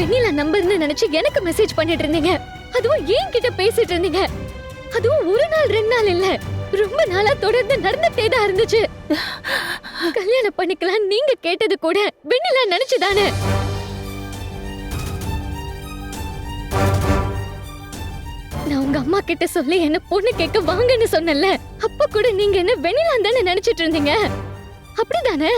வெண்ணிலா நம்பர்னு நினைச்சு எனக்கு மெசேஜ் பண்ணிட்டு இருந்தீங்க. அதுவும் ஏன் கிட்ட பேசிட்டு இருந்தீங்க. அதுவும் ஒரு நாள் ரெண்டு நாள் இல்ல. ரொம்ப நாளா தொடர்ந்து நடந்துட்டே தான் இருந்துச்சு. கல்யாணம் பண்ணிக்கலாம் நீங்க கேட்டது கூட வெண்ணிலா நினைச்சுதானே. நான் உங்க அம்மா கிட்ட சொல்லி என்ன பொண்ணு கேட்க வாங்கன்னு சொன்னல அப்ப கூட நீங்க என்ன வெண்ணிலா தானே நினைச்சிட்டு இருந்தீங்க? அப்படிதானே?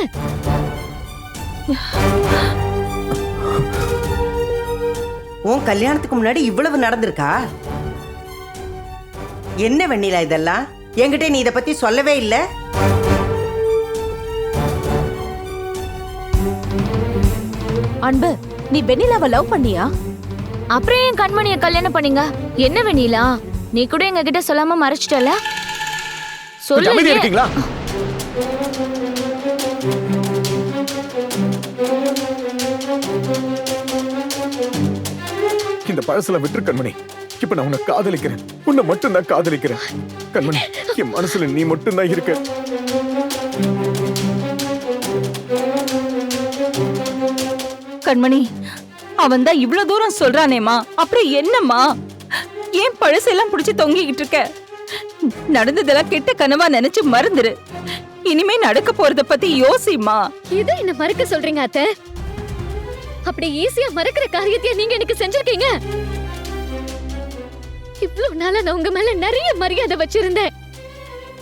உன் கல்யாணத்துக்கு முன்னாடி இவ்வளவு நடந்திருக்கா? என்ன வெண்ணிலா இதெல்லாம்? என்கிட்ட நீ இத பத்தி சொல்லவே இல்ல. அன்பு நீ வெண்ணிலாவை லவ் பண்ணியா? அப்புறம் ஏன் கண்மணிய கல்யாணம் பண்ணீங்க? என்ன வெண்ணிலா? நீ கூட எங்க கிட்ட சொல்லாம மறைச்சிட்டல? சொல்லு இருக்கீங்களா? பழசுல விட்டுரு கண்மணி. இப்ப நான் உன்னை காதலிக்கிறேன். உன்னை மட்டும் தான் காதலிக்கிறேன். கண்மணி என் மனசுல நீ மட்டும் தான் இருக்க. கண்மணி அவன் தான் இவ்வளவு தூரம் சொல்றானேமா அப்புறம் என்னம்மா? ஏன் பழசெல்லாம் புடிச்சு தொங்கிக்கிட்டு இருக்க? நடந்ததெல்லாம் கெட்ட கனவா நினைச்சு மறந்துரு. இனிமே நடக்க போறத பத்தி யோசிமா இது என்ன மறக்க சொல்றீங்க அத்தை? அப்படி ஈஸியா மறக்கிற காரியத்தையே நீங்க எனக்கு செஞ்சிருக்கீங்க. இவ்வளவு நாளா நான் உங்க மேல நிறைய மரியாதை வச்சிருந்தேன்.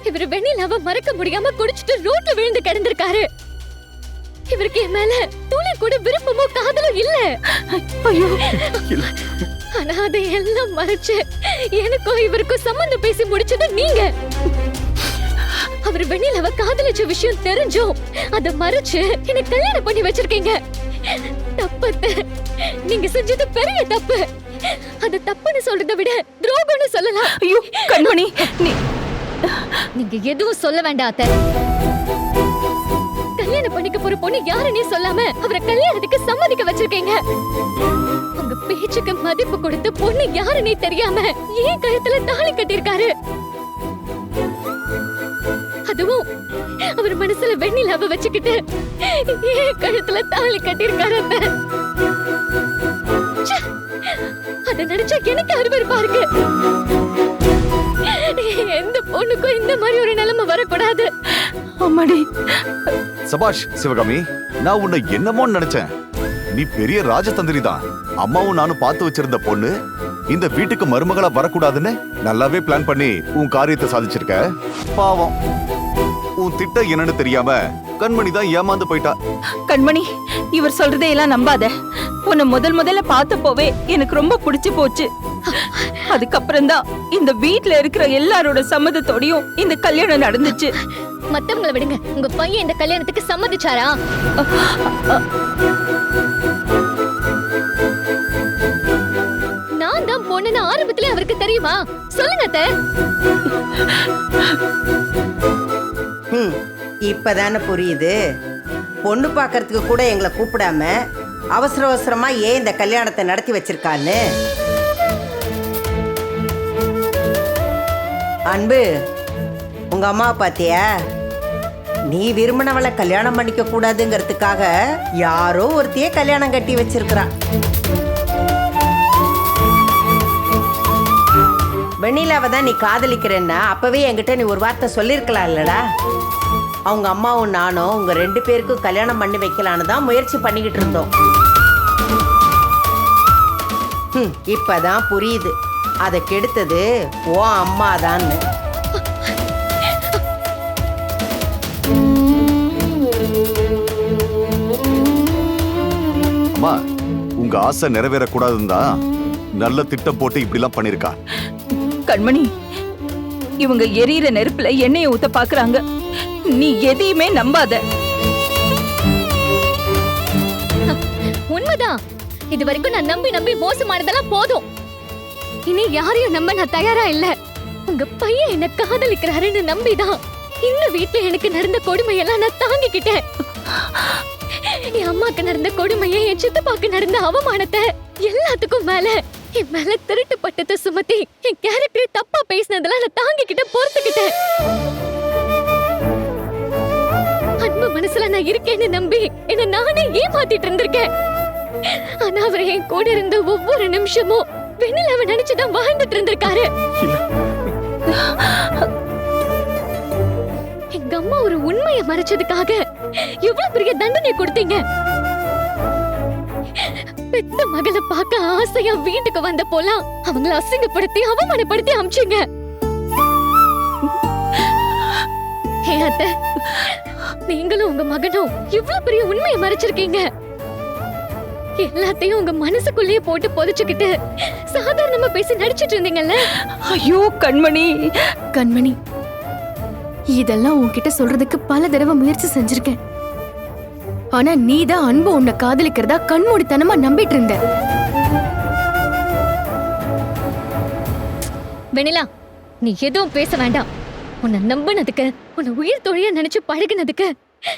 இவரு வெண்ணிலாவ மறக்க முடியாம குடிச்சிட்டு ரோட்ல விழுந்து கிடந்திருக்காரு. இவருக்கு என் மேல துளி கூட விருப்பமோ காதலும் இல்ல. ஆனா அதை எல்லாம் மறைச்சு எனக்கும் இவருக்கும் சம்மந்தம் பேசி முடிச்சது நீங்க. அவர் வெண்ணிலாவ காதலிச்ச விஷயம் தெரிஞ்சும் அத மறைச்சு என்ன கல்யாணம் பண்ணி வச்சிருக்கீங்க. தப்பத்த நீங்க செஞ்சது பெரிய தப்பு. அது தப்புன்னு சொல்றதை விட துரோகம்னு சொல்லலாம். ஐயோ கண்மணி நீ நீங்க எதுவும் சொல்ல வேண்டாம் அத்தை. கல்யாணம் பண்ணிக்க போற பொண்ணு யாருன்னே சொல்லாம அவரை கல்யாணத்துக்கு சம்மதிக்க வச்சிருக்கீங்க. உங்க பேச்சுக்கு மதிப்பு கொடுத்து பொண்ணு யாருன்னே தெரியாம ஏன் கழுத்துல தாலி கட்டியிருக்காரு? அதுவும் அவர் மனசுல வெண்ணிலாவ வச்சுக்கிட்டு ஏன் கழுத்துல தாலி கட்டியிருக்காரு ச்சே! அத நினைச்சா எனக்கு அருவருப்பா இருக்கு. எந்த பொண்ணுக்கும் இந்த மாதிரி ஒரு நிலைமை வரக்கூடாது. அம்மாடி. சபாஷ் சிவகாமி நான் உன்னை என்னமோன்னு நினைச்சேன். நீ பெரிய ராஜதந்திரி தான். அம்மாவும் நானும் பார்த்து வச்சிருந்த பொண்ணு இந்த வீட்டுக்கு மருமகளா வரக்கூடாதுன்னு நல்லாவே பிளான் பண்ணி உன் காரியத்தை சாதிச்சிருக்க. பாவம். உன் திட்டம் என்னன்னு தெரியாம கண்மணி தான் ஏமாந்து போயிட்டா. கண்மணி இவர் சொல்றதை எல்லாம் நம்பாத. உன்னை முதல் முதல்ல பார்த்தப்போவே எனக்கு ரொம்ப பிடிச்சு போச்சு. அதுக்கப்புறம் தான் இந்த வீட்ல இருக்கிற எல்லாரோட சம்மதத்தோடயும் இந்த கல்யாணம் நடந்துச்சு. மத்தவங்கள விடுங்க. உங்க பையன் இந்த கல்யாணத்துக்கு சம்மதிச்சாரா? நான் தான் பொண்ணுன்னு ஆரம்பத்திலே அவருக்கு தெரியுமா? சொல்லுங்க அத்தை. ம் இப்பதானே புரியுது. பொண்ணு பார்க்கறதுக்கு கூட எங்களை கூப்பிடாம அவசர அவசரமாக ஏன் இந்த கல்யாணத்தை நடத்தி வச்சிருக்கான்னு? அன்பு உங்க அம்மா பாத்தியா நீ விரும்பினவளை கல்யாணம் பண்ணிக்க கூடாதுங்கிறதுக்காக யாரோ ஒருத்தையே கல்யாணம் கட்டி வச்சிருக்கிறா. வெண்ணிலாவை தான் நீ காதலிக்கிறேன்னா அப்பவே என்கிட்ட நீ ஒரு வார்த்தை சொல்லியிருக்கலாம் இல்லடா அவங்க அம்மாவும் நானும் உங்க ரெண்டு பேருக்கும் கல்யாணம் பண்ணி வைக்கலான்னு தான் முயற்சி பண்ணிக்கிட்டு இருந்தோம். இப்பதான் புரியுது. அதை கெடுத்தது ஓ அம்மாதான்னு அம்மா உங்க ஆசை நிறைவேறக்கூடாதுன்னு தான் நல்ல திட்டம் போட்டு இப்படிலாம் பண்ணிருக்கா கண்மணி இவங்க எரியிற நெருப்புல எண்ணெயை ஊத்த பாக்குறாங்க நீ எதையுமே நம்பாத. உண்மைதான். இது வரைக்கும் நான் நம்பி நம்பி மோசமானதெல்லாம் போதும். இனி யாரையும் நம்ப நான் தயாரா இல்ல. உங்க பையன் என்ன காதலிக்கிறாருன்னு நம்பிதான். இந்த வீட்டுல எனக்கு நடந்த கொடுமையெல்லாம் நான் தாங்கிக்கிட்டேன். என் அம்மாக்கு நடந்த கொடுமையை என் சித்தப்பாக்கு நடந்த அவமானத்தை எல்லாத்துக்கும் மேல என் மேல திருட்டு பட்டத்தை சுமத்தி என் கேரக்டர் தப்பா பேசினதெல்லாம் நான் தாங்கிக்கிட்ட பொறுத்துக்கிட்டேன். அன்பு மனசுல நான் இருக்கேன்னு நம்பி என்ன நானே ஏமாத்திட்டு இருந்திருக்கேன். ஆனா அவர் என் கூட இருந்த ஒவ்வொரு நிமிஷமும் வெண்ணிலாவை நினைச்சுதான் வாழ்ந்துட்டு இருந்திருக்காரு. எங்க அம்மா ஒரு உண்மையை மறைச்சதுக்காக எவ்வளவு பெரிய தண்டனை கொடுத்தீங்க. பெத்த மகளை பார்க்க ஆசையா வீட்டுக்கு வந்த போலாம். அவங்கள அசிங்கப்படுத்தி அவமானப்படுத்தி அமிச்சிங்க. ஏ அத்தை? நீங்களும் உங்க மகனும் இவ்வளவு பெரிய உண்மையை மறைச்சிருக்கீங்க. எல்லாத்தையும் உங்க மனசுக்குள்ளேயே போட்டு புதைச்சுக்கிட்டு சாதாரணமா பேசி நடிச்சிட்டு இருந்தீங்கல்ல? ஐயோ கண்மணி. கண்மணி இதெல்லாம் உன்கிட்ட சொல்றதுக்கு பல தடவை முயற்சி செஞ்சிருக்கேன். ஆனா நீதான் அன்பு உன்னை காதலிக்கிறதா கண்மூடித்தனமா நம்பிட்டு இருந்த. வெண்ணிலா நீ எதுவும் பேச வேண்டாம். உன்னை நம்பினதுக்கு உன்னை உயிர் தொழிய நினைச்சு பழகினதுக்கு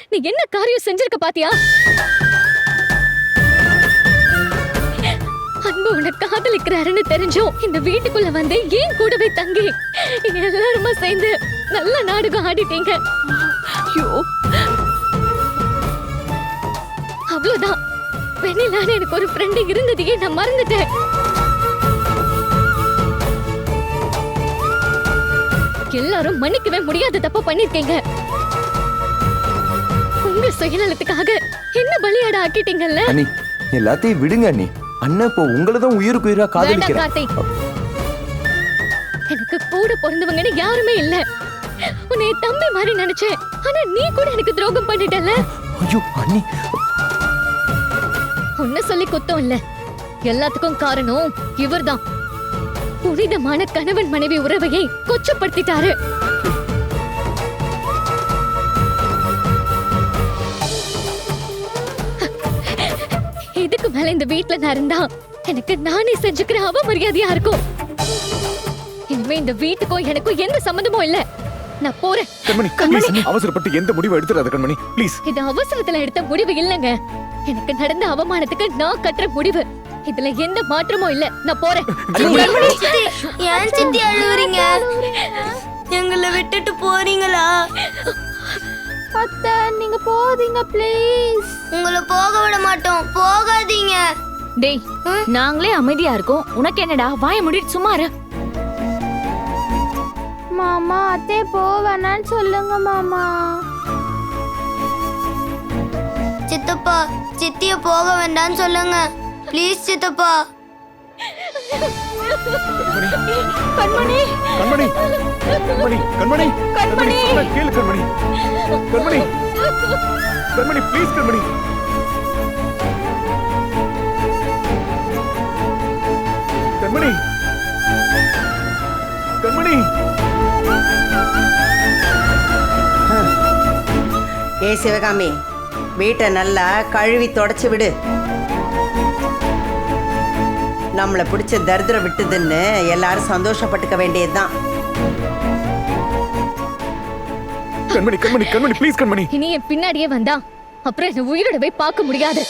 நீ என்ன காரியம் செஞ்சிருக்க பாத்தியா? அன்பு உன்னை காதலிக்கிறாருன்னு தெரிஞ்சும் இந்த வீட்டுக்குள்ள வந்து ஏன் கூடவே தங்கி? எல்லாருமா சேர்ந்து நல்ல நாடகம் ஆடிட்டீங்க. ஐயோ. அவ்வளவுதான். வெண்ணிலான்னு எனக்கு ஒரு ஃப்ரெண்டு இருந்ததையே நான் மறந்துட்டேன். எல்லாரும் மன்னிக்கவே முடியாத தப்பு பண்ணிருக்கீங்க. உங்க சுயநலத்துக்காக என்ன பலியாட ஆக்கிட்டீங்கல்ல? அண்ணி எல்லாத்தையும் விடுங்க அண்ணி. அண்ணன் இப்போ உங்களை தான் உயிருக்கு உயிரா காதலிக்கிறேன் எனக்கு கூட பிறந்தவங்கன்னு யாருமே இல்ல. உன்னை தம்பி மாதிரி நினைச்சேன். ஆனா நீ கூட எனக்கு துரோகம் பண்ணிட்டல ஐயோ அண்ணி. உன்னை சொல்லி குத்தம் இல்ல. எல்லாத்துக்கும் காரணம் இவர்தான். புனிதமான கணவன் மனைவி உறவையை கொச்சப்படுத்திட்டாரு. இதுக்கு மேல இந்த வீட்ல நான் இருந்தா எனக்கு நானே செஞ்சுக்கிற அவமரியாதையா இருக்கும். இனிமே இந்த வீட்டுக்கும் எனக்கும் எந்த சம்மந்தமும் இல்ல. நான் போறேன். கண்மணி please, அவசரப்பட்டு எந்த முடிவை எடுத்துறாத கண்மணி ப்ளீஸ் இது அவசரத்துல எடுத்த முடிவு இல்லங்க. எனக்கு நடந்த அவமானத்துக்கு நான் கட்டுற முடிவு. இதுல எந்த மாற்றமும் இல்ல. நான் போறேன். ஏன் சித்தி அழுவுறீங்க? எங்களை விட்டுட்டு போறீங்களா? அத்தை நீங்க போதீங்க ப்ளீஸ் உங்களை போக விட மாட்டோம். போகாதீங்க. டேய் நாங்களே அமைதியா இருக்கோம். உனக்கு என்னடா? வாய மூடிட்டு சும்மா இரு. மாமா அத்தே போவேணான்னு சொல்லுங்க மாமா. சித்தப்பா சித்திய போக வேண்டாம்னு சொல்லுங்க. ப்ளீஸ் சித்தப்பா. கண்மணி. கண்மணி. கண்மணி. கண்மணி. கண்மணி. கேளு கண்மணி. கண்மணி. கண்மணி ப்ளீஸ் கண்மணி. கண்மணி. கண்மணி. ஏ சிவகாமி வீட்டை நல்லா கழுவி தொடச்சு விடு. நம்மளை பிடிச்ச தரித்திரம் விட்டுதுன்னு எல்லாரும் சந்தோஷப்பட்டுக்க வேண்டியதுதான். கண்மணி கண்மணி கண்மணி ப்ளீஸ் கண்மணி. இனி என் பின்னாடியே வந்தா அப்புறம் என்ன உயிரோட போய் பார்க்க முடியாது.